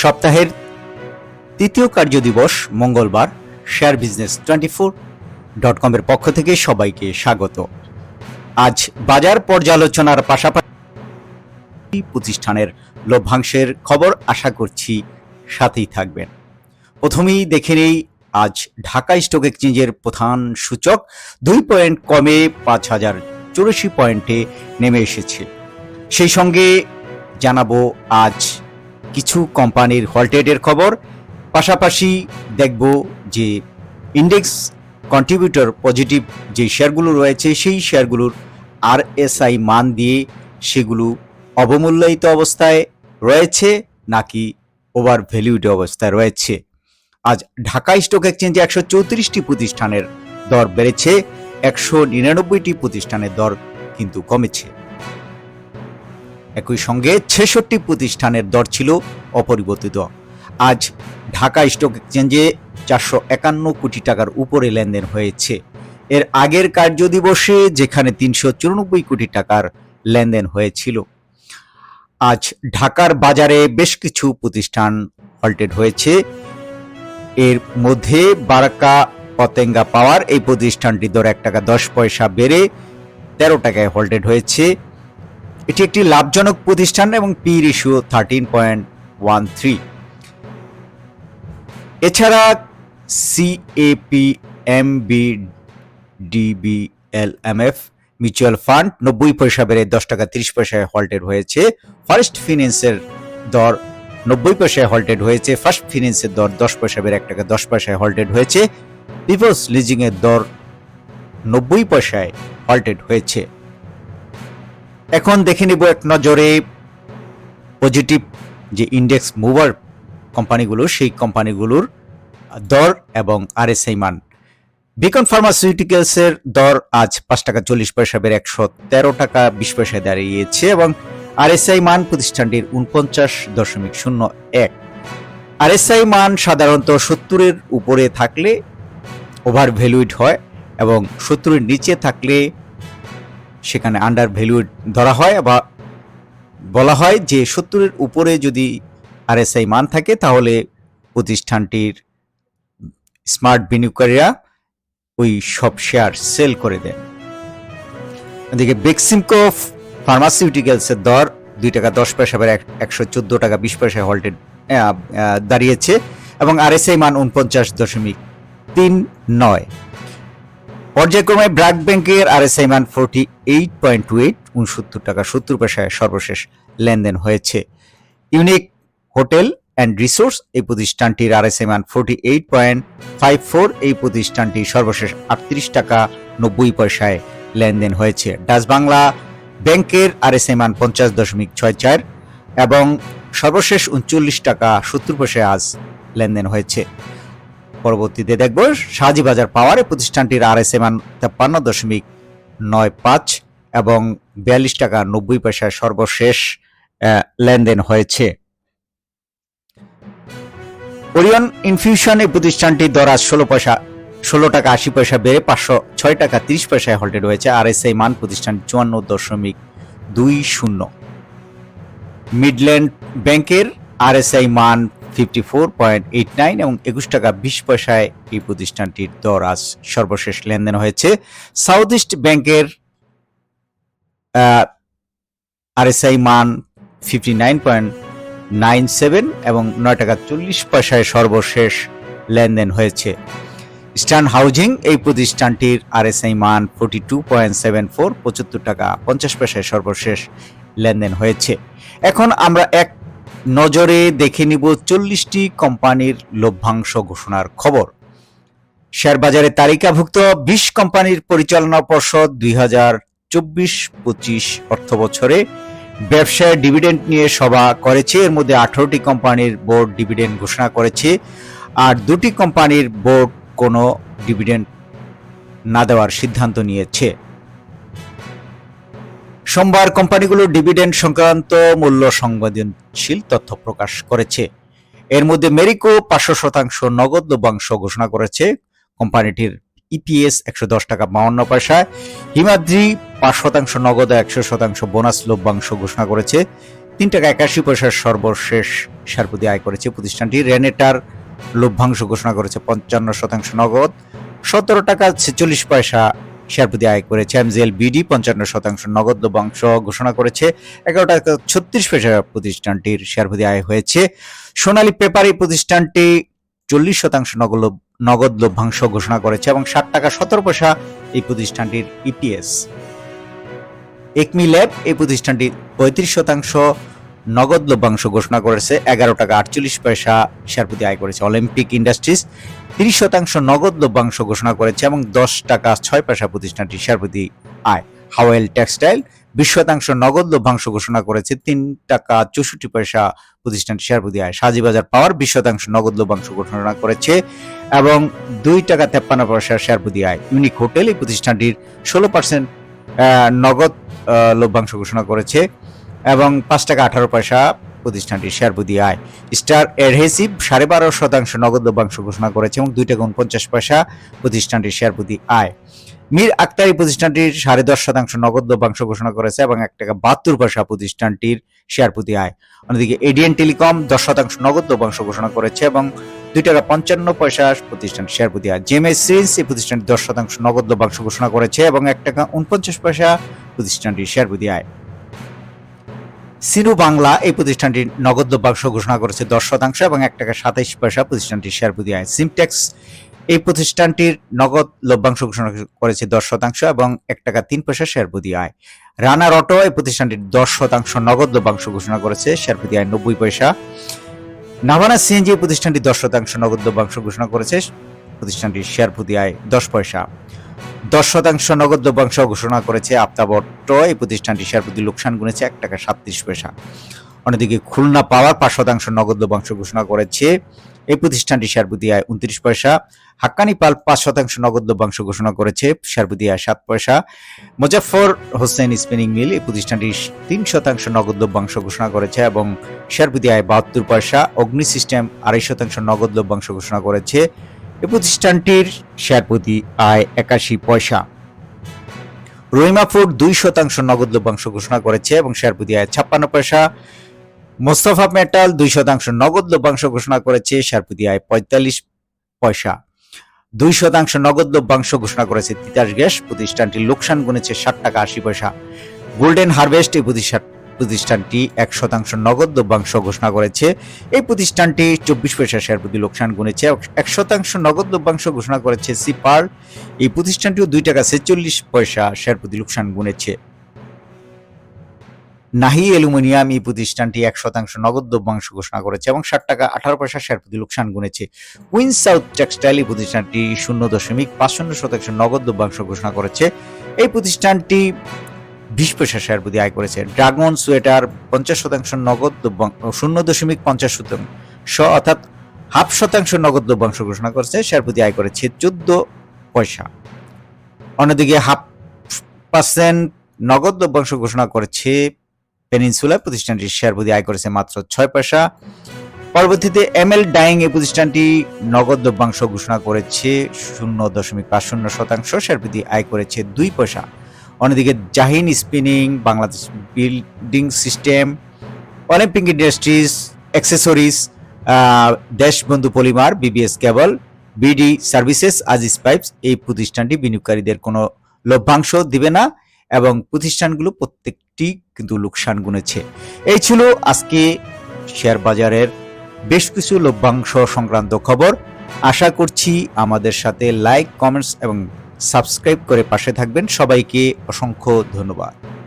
সপ্তাহের তৃতীয় কার্যদিবস মঙ্গলবার share business twenty four dot কমের পক্ষ থেকে সবাইকে স্বাগত। আজ বাজার পর্যালোচনার পাশাপাশি প্রতিষ্ঠানের লভ্যাংশের খবর আশা করছি সাথেই থাকবেন। প্রথমেই দেখে নেই, আজ ঢাকা স্টক এক্সচেঞ্জের প্রধান সূচক, দুই পয়েন্ট কমে পাঁচ হাজার চুরাশি পয়েন্টে নেমে এসেছে। সেই সঙ্গে জানাব আজ কিছু কোম্পানির হলটেডের খবর। পাশাপাশি দেখব যে ইন্ডেক্স কন্ট্রিবিউটর পজিটিভ যে শেয়ারগুলো রয়েছে, সেই শেয়ারগুলোর আরএসআই মান দিয়ে সেগুলো অবমূল্যায়িত অবস্থায় রয়েছে নাকি ওভার ভ্যালিউড অবস্থায় রয়েছে। আজ ঢাকা স্টক এক্সচেঞ্জে একশো চৌত্রিশটি প্রতিষ্ঠানের দর বেড়েছে, একশো নিরানব্বইটি প্রতিষ্ঠানের দর কিন্তু কমেছে। একই সঙ্গে ছেষট্টি প্রতিষ্ঠানের দর ছিল অপরিবর্তিত। আজ ঢাকা স্টক এক্সচেঞ্জে চারশো একান্ন কোটি টাকার উপরে লেনদেন হয়েছে। এর আগের কার্যদিবসে যেখানে তিনশো চুরানব্বই কোটি টাকার লেনদেন হয়েছিল। আজ ঢাকার বাজারে বেশ কিছু প্রতিষ্ঠান হল্টেড হয়েছে। এর মধ্যে বারাকা পতেঙ্গা পাওয়ার এই প্রতিষ্ঠানটি দর এক টাকা দশ পয়সা বেড়ে তেরো টাকায় হোল্ডেড হয়েছে। এটি একটি লাভজনক প্রতিষ্ঠান এবং P ratio thirteen point one three এছাড়া CAP M DBLMF mutual fund নব্বই পয়সা বেড়ে দশ টাকা তিরিশ পয়সায় হল্টেড হয়েছে। ফার্স্ট ফিন্যান্সের দর নব্বই পয়সায় হল্টেড হয়েছে। ফার্স্ট ফিন্যান্সের দর দশ পয়সা বেড়ে এক টাকা দশ পয়সায় হল্টেড হয়েছে। পিপলস লিজিংয়ের দর নব্বই পয়সায় হল্টেড হয়েছে। এখন দেখে নিব এক নজরে পজিটিভ যে ইন্ডেক্স মুভার কোম্পানিগুলো সেই কোম্পানিগুলোর দর এবং আর আরএসআই মান। বিকন ফার্মাসিউটিক্যালসের দর আজ পাঁচ টাকা চল্লিশ পয়সা বেড়ে একশো তেরো টাকা বিশ পয়সায় দাঁড়িয়েছে এবং আরএসআই মান প্রতিষ্ঠানটির উনপঞ্চাশ দশমিক শূন্য এক। আরএসআই মান সাধারণত সত্তরের উপরে থাকলে ওভার ভ্যালুইড হয় এবং সত্তরের নিচে থাকলে সেখানে আন্ডার ভ্যালুইড ধরা হয় বা বলা হয় যে সত্তরের উপরে যদি আরএসআই মান থাকে, তাহলে প্রতিষ্ঠানটির স্মার্ট বিনিয়োগকারীরা ওই সব শেয়ার সেল করে দেন। এদিকে বেক্সিমকো ফার্মাসিউটিক্যালসের দর দুই টাকা দশ পয়সা বেড়ে একশো চোদ্দ টাকা বিশ পয়সায় হল্টেড দাঁড়িয়েছে এবং আরএসআই মান উনপঞ্চাশ দশমিক তিন নয়। পর্যায়ক্রমে ব্র্যাক ব্যাংকের আরএসআই মান forty eight point two eight উনসত্তর টাকা সত্তর পয়সায় সর্বশেষ লেনদেন হয়েছে। ইউনিক হোটেল অ্যান্ড রিসোর্স, এই প্রতিষ্ঠানটির আরএসআই মান forty eight point five four এই প্রতিষ্ঠানটি সর্বশেষ আটত্রিশ টাকা নব্বই পয়সায় লেনদেন হয়েছে। ডাচ বাংলা ব্যাংকের আরএসআই মান পঞ্চাশ দশমিক ছয় চার এবং সর্বশেষ উনচল্লিশ টাকা সত্তর পয়সায় আজ লেনদেন হয়েছে। পরবর্তীতে দেখব সাজি বাজার পাওয়ার প্রতিষ্ঠানটির আরএসআই মান তেপ্পান্ন দশমিক নয় পাঁচ এবং বিয়াল্লিশ টাকা নব্বই পয়সায় সর্বশেষ লেনদেন হয়েছে। ওরিয়ন ইনফিউশন এই প্রতিষ্ঠানটির দর আজ ষোলো পয়সা, ষোলো টাকা আশি পয়সা বেড়ে পাঁচশো ছয় টাকা তিরিশ পয়সায় হল্টেড হয়েছে আর এস আই মান প্রতিষ্ঠান চুয়ান্ন দশমিক দুই শূন্য। মিডল্যান্ড ব্যাংকের আর এস আই মান fifty four point eight nine এবং একুশ টাকা বিশ পয়সায় এই প্রতিষ্ঠানটির দর আজ সর্বশেষ লেনদেন হয়েছে। সাউথ ইস্ট ব্যাংকের আর এস আই মান fifty nine point nine seven এবং নয় টাকা চল্লিশ পয়সায় সর্বশেষ লেনদেন হয়েছে। স্টার্ন হাউজিং এই প্রতিষ্ঠানটির আরএসআই মান forty two point seven four, পঁচাত্তর টাকা পঞ্চাশ পয়সায় সর্বশেষ লেনদেন হয়েছে। এখন আমরা এক নজরে দেখে নিব চল্লিশটি কোম্পানির লভ্যাংশ ঘোষণার খবর। শেয়ার বাজারে তালিকাভুক্ত বিশ কোম্পানির পরিচালনা পর্ষদ দুই হাজার চব্বিশ পঁচিশ অর্থ বছরে ব্যবসায় ডিভিডেন্ড নিয়ে সভা করেছে। এর মধ্যে আঠারোটি কোম্পানির বোর্ড ডিভিডেন্ড ঘোষণা করেছে আর দুটি কোম্পানির বোর্ড কোনো ডিভিডেন্ড না দেওয়ার সিদ্ধান্ত নিয়েছে। সোমবার কোম্পানিগুলো ডিভিডেন্ড সংক্রান্ত মূল্য সংবেদনশীল তথ্য প্রকাশ করেছে। এর মধ্যে মেরিকো পাঁচশো শতাংশ নগদ লভ্যাংশ ঘোষণা করেছে। কোম্পানিটির ইপিএস একশো দশ টাকা বাউন্ন পয়সা হিমাদ্রি পাঁচ শতাংশ নগদ একশো শতাংশ বোনাস লভ্যাংশ ঘোষণা করেছে। তিন টাকা একাশি পয়সার সর্বশেষ শেয়ারপতি আয় করেছে প্রতিষ্ঠানটি। রেনেটার লভ্যাংশ ঘোষণা করেছে পঞ্চান্ন শতাংশ নগদ। সতেরো টাকা ছেচল্লিশ পয়সা শেয়ারপতি আয় করেছে এমজিএল বিডি, পঞ্চান্ন শতাংশ নগদ লভ্যাংশ ঘোষণা করেছে। এগারো টাকা ছত্রিশ পয়সা প্রতিষ্ঠানটির শেয়ারপতি আয় হয়েছে। সোনালী পেপার এই প্রতিষ্ঠানটি চল্লিশ শতাংশ নগদ নগদ লভ্যাংশ ঘোষণা করেছে এবং ষাট টাকা সতেরো পয়সা এই প্রতিষ্ঠানটির ইপিএস একমি ল্যাব এই প্রতিষ্ঠানটি পঁয়ত্রিশ শতাংশ নগদ লভ্যাংশ ঘোষণা করেছে, এগারো টাকা আটচল্লিশ পয়সা শেয়ার প্রতি আয় করেছে অলিম্পিক ইন্ডাস্ট্রিজ তিরিশ শতাংশ নগদ লভ্যাংশ ঘোষণা করেছে এবং দশ টাকা ছয় পয়সা প্রতিষ্ঠানটি শেয়ার প্রতি আয়। হাওয়েল টেক্সটাইল, বিশ শতাংশ নগদ লভ্যাংশ ঘোষণা করেছে, তিন টাকা চৌষট্টি পয়সা প্রতিষ্ঠানটি শেয়ার প্রতি আয় সাজিবাজার পাওয়ার বিশ শতাংশ নগদ লভ্যাংশ ঘোষণা করেছে এবং দুই টাকা তেপ্পান্ন পয়সা শেয়ার প্রতি আয়। ইউনিক হোটেল এই প্রতিষ্ঠানটির ষোলো পার্সেন্ট নগদ লভ্যাংশ ঘোষণা করেছে। এবং পাঁচ টাকা আঠারো পয়সা প্রতিষ্ঠানটির শেয়ার শেয়ারপতি আয়। স্টার এডহেসিভ সাড়ে বারো শতাংশ নগদ লভ্যাংশ ঘোষণা করেছে এবং দুই টাকা উনপঞ্চাশ পয়সা প্রতিষ্ঠানটির শেয়ার শেয়ারপতি আয়। মীর আক্তারি প্রতিষ্ঠানটির সাড়ে দশ শতাংশ নগদ লভ্যাংশ ঘোষণা করেছে এবং এক টাকা বাহাত্তর পয়সা প্রতিষ্ঠানটির শেয়ারপতি আয়। অন্যদিকে এডিএন টেলিকম দশ শতাংশ নগদ লভ্যাংশ ঘোষণা করেছে এবং দুই টাকা পঞ্চান্ন পয়সা প্রতিষ্ঠান শেয়ারপতি আয়। জেমএস সিরিজ এই প্রতিষ্ঠানটি দশ শতাংশ নগদ লভ্যাংশ ঘোষণা করেছে এবং এক টাকা উনপঞ্চাশ পয়সা প্রতিষ্ঠানটির শেয়ারপতি আয়। সিনু বাংলা এই প্রতিষ্ঠানটির নগদ লভ্যাংশ ঘোষণা করেছে দশ শতাংশ এবং এক টাকা সাতাইশ পয়সা প্রতিষ্ঠানটির শেয়ারপতি আয়। সিমটেক্স এই প্রতিষ্ঠানটির নগদ লভ্যাংশ ঘোষণা করেছে দশ শতাংশ এবং এক টাকা তিন পয়সা শেয়ারপতি আয়। রানার অটো এই প্রতিষ্ঠানটির দশ শতাংশ নগদ লভ্যাংশ ঘোষণা করেছে শেয়ারপতি আয় নব্বই পয়সা। নাভানা সিএনজি এই প্রতিষ্ঠানটি দশ শতাংশ নগদ লভ্যাংশ ঘোষণা করেছে, প্রতিষ্ঠানটির শেয়ারপতি আয় দশ পয়সা। দশ শতাংশ নগদ লভ্যাংশ ঘোষণা করেছে আপ্তাবট্ট এই প্রতিষ্ঠানটি শেয়ারপতি লোকসান গুনেছে এক টাকা সাতত্রিশ পয়সা। অন্যদিকে খুলনা পাওয়ার পাঁচ শতাংশ নগদ লভ্যাংশ ঘোষণা করেছে। এই প্রতিষ্ঠানটি শেয়ারপতি আয় উনত্রিশ পয়সা। হাক্কানি পাল পাঁচ শতাংশ নগদ লভ্যাংশ ঘোষণা করেছে শেয়ারপতি আয় সাত পয়সা। মুজাফর হোসেন স্পিনিং মিল এই প্রতিষ্ঠানটি তিন শতাংশ নগদ লভ্যাংশ ঘোষণা করেছে এবং শেয়ারপতি আয় বাহাত্তর পয়সা। অগ্নি সিস্টেম আড়াই শতাংশ নগদ লভ্যাংশ ঘোষণা করেছে। এই প্রতিষ্ঠানটির শেয়ার প্রতি আয় একাশি পয়সা। রহিমা ফুড দুই শতাংশ নগদ লভ্যাংশ ঘোষণা করেছে এবং শেয়ারপতি আয় ছাপ্পান্ন পয়সা। মোস্তফা মেটাল দুই শতাংশ নগদ লভ্যাংশ ঘোষণা করেছে শেয়ারপতি আয় পঁয়তাল্লিশ পয়সা। দুই শতাংশ নগদ লভ্যাংশ ঘোষণা করেছে তিতাস গ্যাস, প্রতিষ্ঠানটি লোকসান গুনেছে ষাট টাকা আশি পয়সা। গোল্ডেন হারভেস্ট এই প্রতিষ্ঠান প্রতিষ্ঠানটি এক শতাংশ নগদ লভ্যাংশ ঘোষণা করেছে। এই প্রতিষ্ঠানটি চব্বিশ পয়সা শেয়ার প্রতি লোকসান গুনেছে। এক শতাংশ নগদ লভ্যাংশ ঘোষণা করেছে সিপার এই প্রতিষ্ঠানটিও দুই টাকা ছেচল্লিশ পয়সা শেয়ার প্রতি লোকসান গুনেছে। নাহি অ্যালুমিনিয়াম এই প্রতিষ্ঠানটি এক শতাংশ নগদ লভ্যাংশ ঘোষণা করেছে এবং ষাট টাকা আঠারো পয়সা শেয়ার প্রতি লোকসান গুনেছে। উইন সাউথ টেক্সটাইল এই প্রতিষ্ঠানটি শূন্য দশমিক পাঁচ শতাংশ নগদ লভ্যাংশ ঘোষণা করেছে। এই প্রতিষ্ঠানটি বিশ পয়সা শেয়ার প্রতি আয় করেছে। ড্রাগন সোয়েটার পঞ্চাশ শতাংশ নগদ শূন্য দশমিক পঞ্চাশ শতাংশ অর্থাৎ হাফ শতাংশ নগদ লভ্যাংশ ঘোষণা করেছে শেয়ার প্রতি আয় করেছে চোদ্দ পয়সা। অন্যদিকে হাফ পার্সেন্ট নগদ লভ্যাংশ ঘোষণা করেছে পেনিনসুলা প্রতিষ্ঠানটির শেয়ার প্রতি আয় করেছে মাত্র ছয় পয়সা। পরবর্তীতে এম এল ডাইং এই প্রতিষ্ঠানটি নগদ লভ্যাংশ ঘোষণা করেছে শূন্য দশমিক পাঁচ শূন্য শতাংশ শেয়ার প্রতি আয় করেছে দুই পয়সা। অন্যদিকে Zaheen spinning, Bangladesh building system, Olympic industries, accessories Deshbandhu polymer, BBS cable, BD services, Aziz pipes, এই প্রতিষ্ঠানটি বিনিয়োগকারীদের কোনো লভ্যাংশ দিবে না এবং প্রতিষ্ঠানগুলো প্রত্যেকটি কিন্তু লোকসান গুনেছে। এই ছিল আজকে শেয়ার বাজারের বেশ কিছু লভ্যাংশ সংক্রান্ত খবর। আশা করছি আমাদের সাথে লাইক কমেন্টস এবং সাবস্ক্রাইব করে পাশে থাকবেন। সবাইকে অসংখ্য ধন্যবাদ।